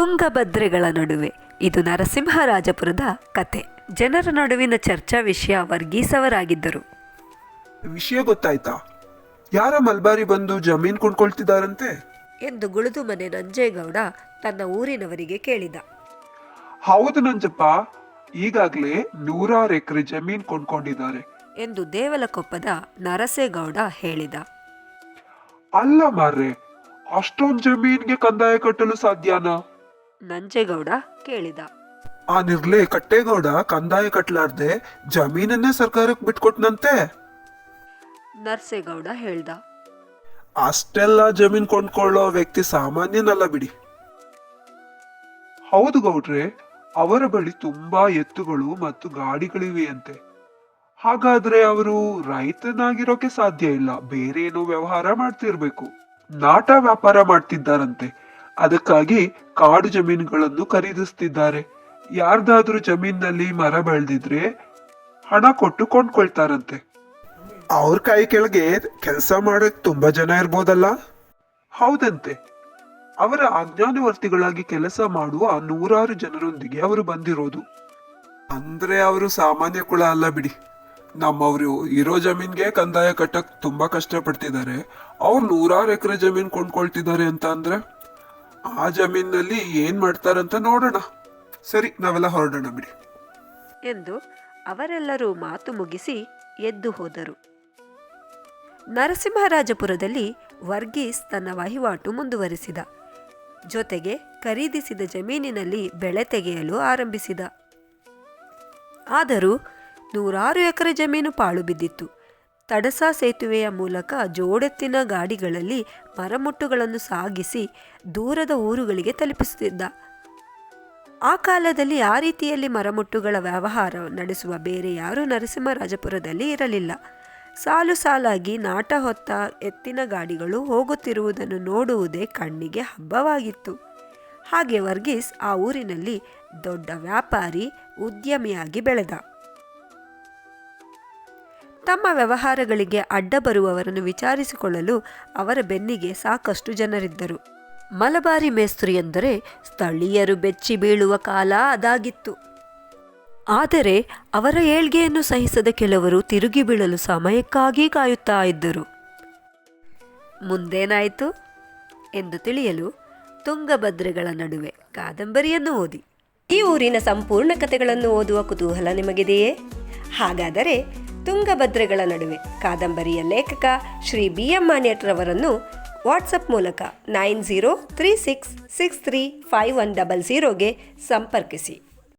ತುಂಗಭದ್ರೆಗಳ ನಡುವೆ. ಇದು ನರಸಿಂಹರಾಜಪುರದ ಕತೆ. ಜನರ ನಡುವಿನ ಚರ್ಚಾ ವಿಷಯ ವರ್ಗೀಸವರಾಗಿದ್ದರು. ವಿಷಯ ಗೊತ್ತಾಯ್ತಾ? ಯಾರ ಮಲ್ಬಾರಿ ಬಂದು ಜಮೀನ್ ಕೊಂಡ್ಕೊಳ್ತಿದ್ದಾರಂತೆ ಎಂದು ಗುಳುದು ಮನೆ ನಂಜೇಗೌಡ ತನ್ನ ಊರಿನವರಿಗೆ ಕೇಳಿದ. ಹೌದು ನಂಜಪ್ಪ ಈಗಾಗಲೇ ನೂರಾರು ಎಕರೆ ಜಮೀನ್ ಕೊಂಡ್ಕೊಂಡಿದ್ದಾರೆ. ಎಂದು ದೇವಲಕೊಪ್ಪದ ನರಸೇಗೌಡ ಹೇಳಿದ. ಅಲ್ಲ ಮಾರ್ರೆ ಅಷ್ಟೊಂದು ಜಮೀನ್ಗೆ ಕಂದಾಯ ಕಟ್ಟಲು ಸಾಧ್ಯನಾ? ನಂಜೇಗೌಡ ಕೇಳಿದ. ಆ ನಿರ್ಲೆ ಕಟ್ಟೇಗೌಡ ಕಂದಾಯ ಕಟ್ಲಾರ್ದೆ ಜಮೀನನ್ನೇ ಸರ್ಕಾರಕ್ಕೆ ಬಿಟ್ಕೊಟ್ನಂತೆ? ನರಸೇಗೌಡ ಹೇಳ್ದ. ಅಷ್ಟೆಲ್ಲ ಜಮೀನ್ ಕೊಂಡ್ಕೊಳ್ಳೋ ವ್ಯಕ್ತಿ ಸಾಮಾನ್ಯನಲ್ಲ ಬಿಡಿ. ಹೌದು ಗೌಡ್ರೆ ಅವರ ಬಳಿ ತುಂಬಾ ಎತ್ತುಗಳು ಮತ್ತು ಗಾಡಿಗಳಿವೆಯಂತೆ ಹಾಗಾದ್ರೆ ಅವರು ರೈತನಾಗಿರೋಕೆ ಸಾಧ್ಯ ಇಲ್ಲ ಬೇರೆ ಏನೋ ವ್ಯವಹಾರ ಮಾಡ್ತಿರ್ಬೇಕು. ನಾಟ ವ್ಯಾಪಾರ ಮಾಡ್ತಿದ್ದಾರಂತೆ. ಅದಕ್ಕಾಗಿ ಕಾಡು ಜಮೀನುಗಳನ್ನು ಖರೀದಿಸ್ತಿದ್ದಾರೆ. ಯಾರ್ದಾದ್ರೂ ಜಮೀನಲ್ಲಿ ಮರ ಬೆಳೆದಿದ್ರೆ ಹಣ ಕೊಟ್ಟು ಕೊಂಡ್ಕೊಳ್ತಾರಂತೆ. ಅವ್ರ ಕೈ ಕೆಳಗೆ ಕೆಲಸ ಮಾಡಕ್ ತುಂಬಾ ಜನ ಇರ್ಬೋದಲ್ಲ? ಹೌದಂತೆ. ಅವರ ಅಜ್ಞಾನವರ್ತಿಗಳಾಗಿ ಕೆಲಸ ಮಾಡುವ ನೂರಾರು ಜನರೊಂದಿಗೆ ಅವರು ಬಂದಿರೋದು. ಅಂದ್ರೆ ಅವರು ಸಾಮಾನ್ಯ ಕುಳ ಅಲ್ಲ ಬಿಡಿ. ನಮ್ಮವರು ಇರೋ ಜಮೀನ್ಗೆ ಕಂದಾಯ ಕಟ್ಟಕ್ ತುಂಬಾ ಕಷ್ಟ ಪಡ್ತಿದ್ದಾರೆ ಅವ್ರು ನೂರಾರು ಎಕರೆ ಜಮೀನ್ ಕೊಂಡ್ಕೊಳ್ತಿದ್ದಾರೆ ಅಂತ ಅಂದ್ರೆ? ಆ ಜಮೀನಲ್ಲಿ ಏನ್ ಮಾಡ್ತಾರಂತ ನೋಡೋಣ. ಸರಿ, ನಾವೆಲ್ಲ ಹೊರಡೋಣ ಬಿಡಿ. ಎಂದು ಅವರೆಲ್ಲರೂ ಮಾತು ಮುಗಿಸಿ ಎದ್ದು ಹೋದರು. ನರಸಿಂಹರಾಜಪುರದಲ್ಲಿ ವರ್ಗೀಸ್ ತನ್ನ ವಹಿವಾಟು ಮುಂದುವರಿಸಿದ. ಜೊತೆಗೆ ಖರೀದಿಸಿದ ಜಮೀನಿನಲ್ಲಿ ಬೆಳೆ ತೆಗೆಯಲು ಆರಂಭಿಸಿದ. ಆದರೂ ನೂರಾರು ಎಕರೆ ಜಮೀನು ಪಾಳು ಬಿದ್ದಿತ್ತು. ತಡಸಾ ಸೇತುವೆಯ ಮೂಲಕ ಜೋಡೆತ್ತಿನ ಗಾಡಿಗಳಲ್ಲಿ ಮರಮುಟ್ಟುಗಳನ್ನು ಸಾಗಿಸಿ ದೂರದ ಊರುಗಳಿಗೆ ತಲುಪಿಸುತ್ತಿದ್ದ. ಆ ಕಾಲದಲ್ಲಿ ಆ ರೀತಿಯಲ್ಲಿ ಮರಮುಟ್ಟುಗಳ ವ್ಯವಹಾರ ನಡೆಸುವ ಬೇರೆ ಯಾರೂ ನರಸಿಂಹರಾಜಪುರದಲ್ಲಿ ಇರಲಿಲ್ಲ. ಸಾಲು ಸಾಲಾಗಿ ನಾಟ ಹೊತ್ತ ಎತ್ತಿನ ಗಾಡಿಗಳು ಹೋಗುತ್ತಿರುವುದನ್ನು ನೋಡುವುದೇ ಕಣ್ಣಿಗೆ ಹಬ್ಬವಾಗಿತ್ತು. ಹಾಗೆ ವರ್ಗೀಸ್ ಆ ಊರಿನಲ್ಲಿ ದೊಡ್ಡ ವ್ಯಾಪಾರಿ, ಉದ್ಯಮಿಯಾಗಿ ಬೆಳೆದ. ತಮ್ಮ ವ್ಯವಹಾರಗಳಿಗೆ ಅಡ್ಡ ಬರುವವರನ್ನು ವಿಚಾರಿಸಿಕೊಳ್ಳಲು ಅವರ ಬೆನ್ನಿಗೆ ಸಾಕಷ್ಟು ಜನರಿದ್ದರು. ಮಲಬಾರಿ ಮೇಸ್ತ್ರಿ ಎಂದರೆ ಸ್ಥಳೀಯರು ಬೆಚ್ಚಿ ಬೀಳುವ ಕಾಲ ಅದಾಗಿತ್ತು. ಆದರೆ ಅವರ ಏಳ್ಗೆಯನ್ನು ಸಹಿಸದ ಕೆಲವರು ತಿರುಗಿ ಬೀಳಲು ಸಮಯಕ್ಕಾಗಿ ಕಾಯುತ್ತಾ ಇದ್ದರು. ಮುಂದೇನಾಯಿತು? ಎಂದು ತಿಳಿಯಲು ತುಂಗಭದ್ರೆಗಳ ನಡುವೆ ಕಾದಂಬರಿಯನ್ನು ಓದಿ. ಈ ಊರಿನ ಸಂಪೂರ್ಣ ಕಥೆಗಳನ್ನು ಓದುವ ಕುತೂಹಲ ನಿಮಗಿದೆಯೇ? ಹಾಗಾದರೆ ತುಂಗಭದ್ರೆಗಳ ನಡುವೆ. ಕಾದಂಬರಿಯ ಲೇಖಕ ಶ್ರೀ ಬಿ ಎಂ ಮಾನ್ಯಟ್ರವರನ್ನು ವಾಟ್ಸಪ್ ಮೂಲಕ nine zero three six six three five one double ಝೀರೋಗೆ ಸಂಪರ್ಕಿಸಿ.